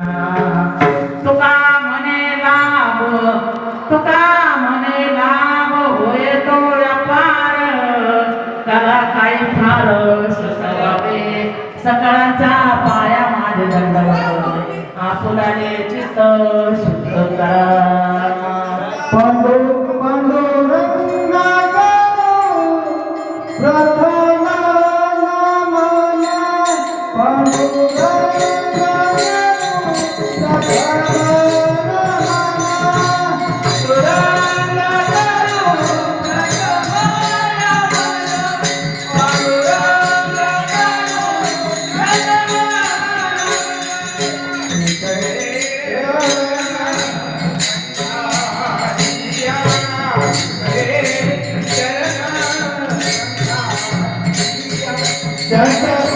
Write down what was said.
तुका त्याला काही फार सवे सकाळचा पाया माझे दंडवा आपुलाने चित्त शुद्ध करा. पण Santas